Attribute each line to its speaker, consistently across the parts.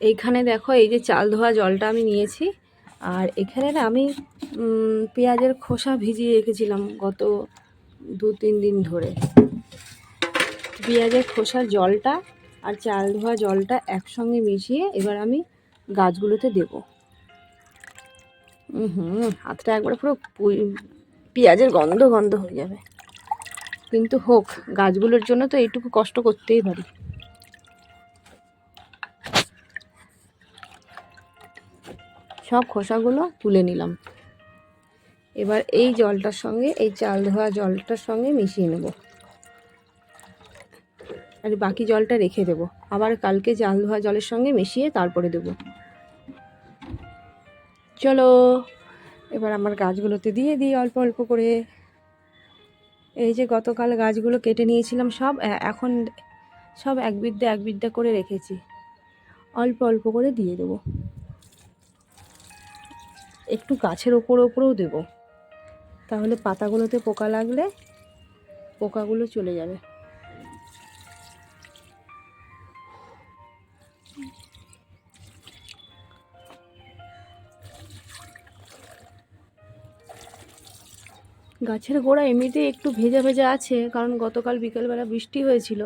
Speaker 1: এইখানে দেখো, এই যে চাল ধোয়া জলটা আমি নিয়েছি। আর এখানে না আমি পেঁয়াজের খোসা ভিজিয়ে রেখেছিলাম গত দু, তিন দিন ধরে। পেঁয়াজের খোসার জলটা আর চাল ধোয়া জলটা একসঙ্গে মিশিয়ে এবার আমি গাছগুলোতে দেব। হুম, হাতটা একবারে পুরো পেঁয়াজের গন্ধ গন্ধ হয়ে যাবে। কিন্তু হোক, গাছগুলোর জন্য তো এইটুকু কষ্ট করতেই পারি। সব খোসাগুলো তুলে নিলাম। এবার এই জলটার সঙ্গে, এই চাল ধোয়া জলটার সঙ্গে মিশিয়ে নেব। আর বাকি জলটা রেখে দেব। আবার কালকে চাল ধোয়া জলের সঙ্গে মিশিয়ে তারপরে দেব। চলো, এবার আমার গাছগুলোতে দিয়ে দিই অল্প অল্প করে। এই যে গতকাল গাছগুলো কেটে নিয়েছিলাম, সব এখন সব এক বিদ্যা এক বিদ্যা করে রেখেছি। অল্প অল্প করে দিয়ে দেবো। একটু গাছের ওপর ওপরেও দেব। তাহলে পাতাগুলোতে পোকা লাগলে পোকাগুলো চলে যাবে। গাছের গোড়া এমনিতেই একটু ভেজা ভেজা আছে, কারণ গতকাল বিকেলবেলা বৃষ্টি হয়েছিল।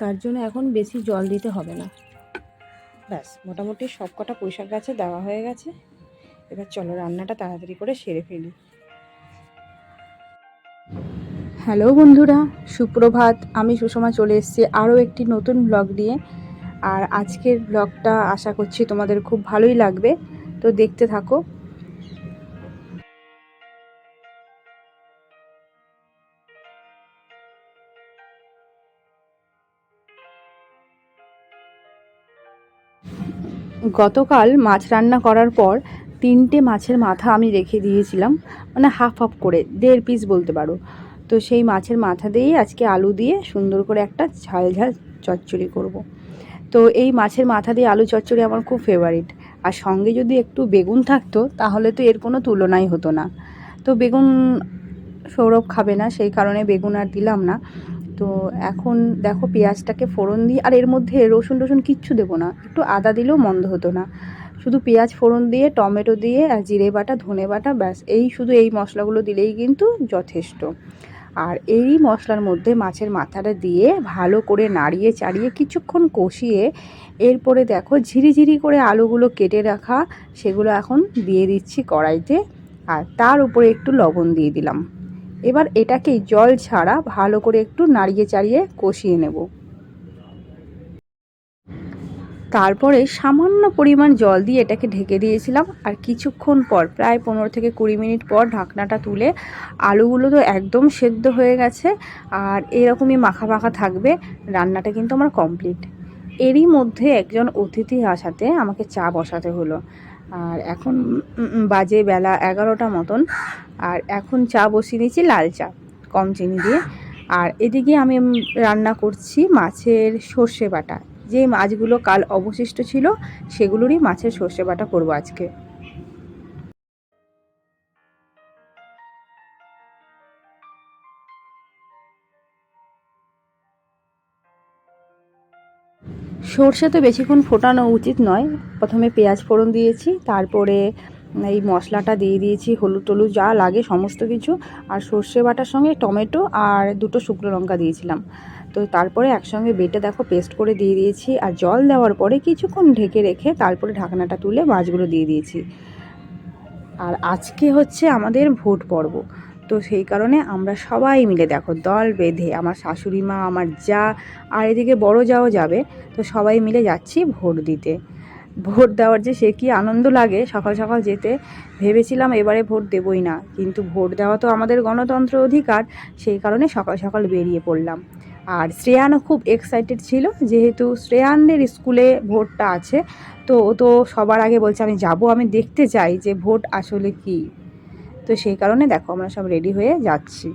Speaker 1: তার জন্য এখন বেশি জল দিতে হবে না। ব্যাস, মোটামুটি সব কটা পুঁইশাক গাছে দেওয়া হয়ে গেছে। এবার চলো রান্নাটা তাড়াতাড়ি করে সেরে ফেলি। হ্যালো বন্ধুরা, সুপ্রভাত। আমি সুষমা চলে এসেছি আরও একটি নতুন ব্লগ নিয়ে। আর আজকের ব্লগটা আশা করছি তোমাদের খুব ভালোই লাগবে। তো দেখতে থাকো। গতকাল মাছ রান্না করার পর তিনটে মাছের মাথা আমি রেখে দিয়েছিলাম মানে হাফ হাফ করে, দেড় পিস বলতে পারো। তো সেই মাছের মাথা দিয়েই আজকে আলু দিয়ে সুন্দর করে একটা ঝাল ঝাল চচ্চড়ি করব। তো এই মাছের মাথা দিয়ে আলু চচ্চড়ি আমার খুব ফেভারিট আর সঙ্গে যদি একটু বেগুন থাকতো, তাহলে তো এর কোনো তুলনাই হতো না। তো বেগুন সৌরভ খাবে না, সেই কারণে বেগুন আর দিলাম না। তো এখন দেখো পেঁয়াজটাকে ফোড়ন দিই আর এর মধ্যে রসুন টসুন কিচ্ছু দেবো না, একটু আদা দিলেও মন্দ হতো না। শুধু পেঁয়াজ ফোড়ন দিয়ে, টমেটো দিয়ে, আর জিরে বাটা, ধনে বাটা, ব্যাস, এই শুধু এই মশলাগুলো দিলেই কিন্তু যথেষ্ট। আর এই মশলার মধ্যে মাছের মাথাটা দিয়ে ভালো করে নাড়িয়ে চাড়িয়ে কিছুক্ষণ কষিয়ে, এরপরে দেখো ঝিরিঝিরি করে আলুগুলো কেটে রাখা, সেগুলো এখন দিয়ে দিচ্ছি কড়াইতে, আর তার উপরে একটু লবণ দিয়ে দিলাম। এবার এটাকে জল ছাড়া ভালো করে একটু নাড়িয়ে চাড়িয়ে কষিয়ে নেব। তারপরে সামান্য পরিমাণ জল দিয়ে এটাকে ঢেকে দিয়েছিলাম আর কিছুক্ষণ পর, প্রায় পনেরো থেকে কুড়ি মিনিট পর ঢাকনাটা তুলে আলুগুলো তো একদম সেদ্ধ হয়ে গেছে আর এরকমই মাখা মাখা থাকবে, রান্নাটা কিন্তু আমার কমপ্লিট এরই মধ্যে একজন অতিথি আসাতে আমাকে চা বসাতে হলো। আর এখন বাজে বেলা এগারোটা মতন। আর এখন চা বসিয়ে দিয়েছি লাল চা, কম চিনি দিয়ে। আর এদিকে আমি রান্না করছি মাছের সর্ষে বাটা। যে মাছগুলো কাল অবশিষ্ট ছিল, সেগুলোরই মাছের সর্ষে বাটা করব আজকে। সর্ষে তো বেশিক্ষণ ফোটানো উচিত নয়। প্রথমে পেঁয়াজ ফোড়ন দিয়েছি, তারপরে এই মশলাটা দিয়ে দিয়েছি, হলুদ টলুদ যা লাগে সমস্ত কিছু। আর সর্ষে বাটার সঙ্গে টমেটো আর দুটো শুকনো লঙ্কা দিয়েছিলাম। তো তারপরে একসঙ্গে বেটে দেখো পেস্ট করে দিয়ে দিয়েছি। আর জল দেওয়ার পরে কিছুক্ষণ ঢেকে রেখে তারপরে ঢাকনাটা তুলে মাছগুলো দিয়ে দিয়েছি। আর আজকে হচ্ছে আমাদের ভোট পর্ব। তো সেই কারণে আমরা সবাই মিলে দেখো দল বেঁধে আমার শাশুড়ি মা, আমার যা, আর এদিকে বড় যাও যাবে, তো সবাই মিলে যাচ্ছি ভোট দিতে। ভোট দেওয়ার যে সে কি আনন্দ লাগে, সকাল সকাল যেতে ভেবেছিলাম এবারে ভোট দেবই না, কিন্তু ভোট দেওয়া তো আমাদের গণতন্ত্র অধিকার, সেই কারণে সকাল সকাল বেরিয়ে পড়লাম। আর শ্রেয়ানও খুব এক্সাইটেড ছিল, যেহেতু শ্রেয়ানদের স্কুলে ভোটটা আছে, তো ও তো সবার আগে বলছে, আমি যাব, আমি দেখতে চাই যে ভোট আসলে কি। তো সেই কারণে দেখো আমরা সব রেডি হয়ে যাচ্ছি।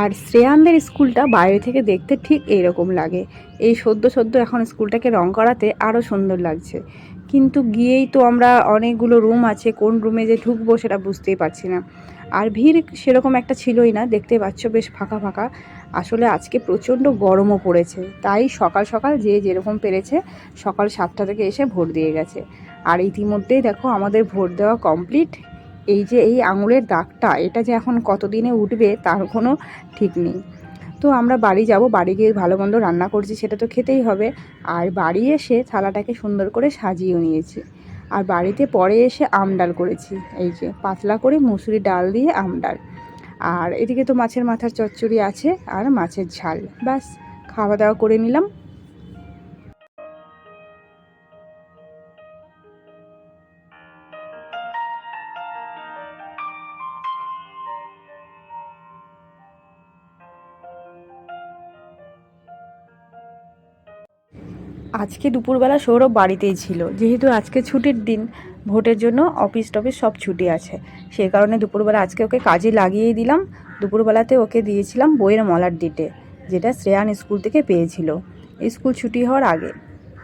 Speaker 1: আর শ্রেয়ানদের স্কুলটা বাইরে থেকে দেখতে ঠিক এইরকম লাগে। এই সদ্য সদ্য এখন স্কুলটাকে রং করাতে আরও সুন্দর লাগছে। কিন্তু গিয়েই তো আমরা অনেকগুলো রুম আছে, কোন রুমে যে ঢুকবো সেটা বুঝতেই পারছি না। আর ভিড় সেরকম একটা ছিলই না, দেখতে পাচ্ছ বেশ ফাঁকা ফাঁকা। আসলে আজকে প্রচণ্ড গরমও পড়েছে, তাই সকাল সকাল যে যেরকম পেরেছে সকাল সাতটা থেকে এসে ভোট দিয়ে গেছে। আর ইতিমধ্যেই দেখো আমাদের ভোট দেওয়া কমপ্লিট এই যে এই আঙুলের দাগটা, এটা যে এখন কতদিনে উঠবে তার কোনো ঠিক নেই। তো আমরা বাড়ি যাব, বাড়ি গিয়ে ভালো মন্দ রান্না করছি, সেটা তো খেতেই হবে। আর বাড়ি এসে থালাটাকে সুন্দর করে সাজিয়েও নিয়েছি। আর বাড়িতে পরে এসে আম ডাল করেছি, এই যে পাতলা করে মুসুরি ডাল দিয়ে আম ডাল। আর এদিকে তো মাছের মাথার চচ্চড়ি আছে, আর মাছের ঝাল, ব্যাস। খাওয়া দাওয়া করে নিলাম। আজকে দুপুরবেলা সৌরভ বাড়িতেই ছিল। যেহেতু আজকে ছুটির দিন, ভোটের জন্য অফিস টফিস সব ছুটি আছে। সেই কারণে দুপুরবেলা আজকে ওকে কাজে লাগিয়েই দিলাম। দুপুরবেলাতে ওকে দিয়েছিলাম বইয়ের মলার দিতে, যেটা শ্রেয়ান স্কুল থেকে পেয়েছিল। স্কুল ছুটি হওয়ার আগে।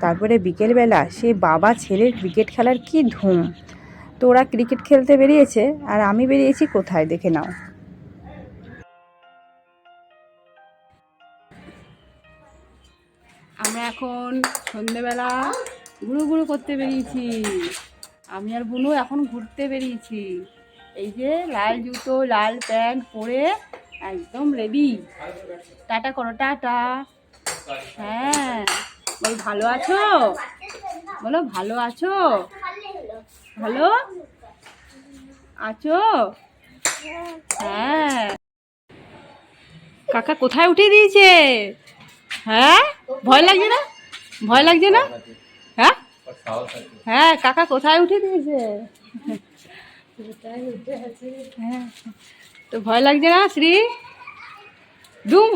Speaker 1: তারপরে বিকেলবেলা সে বাবা ছেলের ক্রিকেট খেলার কি ধুম। তো ওরা ক্রিকেট খেলতে বেরিয়েছে, আর আমি বেরিয়েছি কোথায়? দেখে নাও।
Speaker 2: এখন সন্ধেবেলা ঘুরু ঘুরু করতে বেরিয়েছি। আমি আর বুনু এখন ঘুরতে বেরিয়েছি। এই যে লাল জুতো, লাল প্যান্ট পরে একদম রেডি টাটা করো, টাটা। হ্যাঁ। বল, ভালো আছো? বলো, ভালো আছো? ভালো? আছো? হ্যাঁ। কাকা কোথায় উঠিয়ে দিয়েছে? হ্যাঁ? ভয় লাগছে না? ভয় লাগছে না? হ্যাঁ? হ্যাঁ কাকা কোথায় উঠে দিয়েছে? হ্যাঁ। তো ভয় লাগছে না, শ্রী? ডুম